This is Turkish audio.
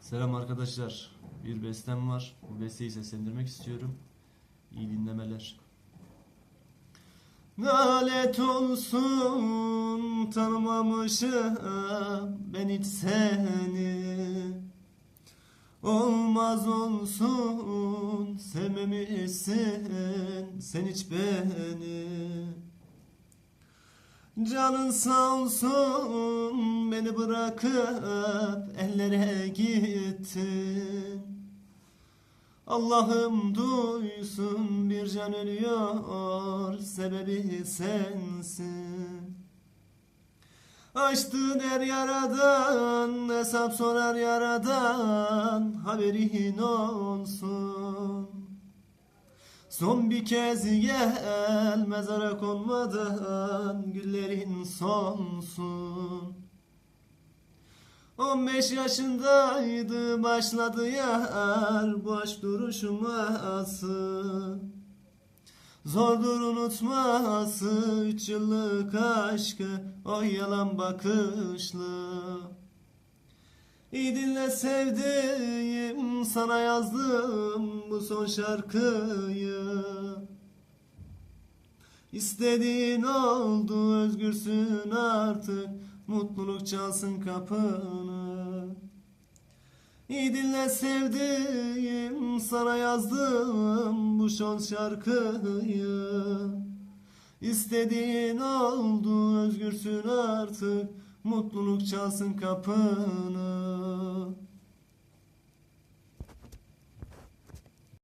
Selam arkadaşlar. Bir bestem var. Bu besteyi seslendirmek istiyorum. İyi dinlemeler. Nalet olsun tanımamışım ben hiç seni Olmaz olsun sevmemişsin sen hiç beni Canın sağ olsun beni bırakıp ellere gittin. Allah'ım duysun bir can ölüyor sebebi sensin. Açtığın her yaradan hesap sorar yaradan haberin olsun. Son bir kez gel mezara konmadan güllerin sonsun 15 yaşındaydı başladı yar aşk duruşması. Zordur unutması üç yıllık aşkı o yalan bakışlı. İyi dinle sevdiğim sana yazdım bu son şarkıyı. İstediğin oldu özgürsün artık Mutluluk çalsın kapını. İyi dinle sevdiğim sana yazdım bu son şarkıyı. İstediğin oldu özgürsün artık. Mutluluk çalsın kapını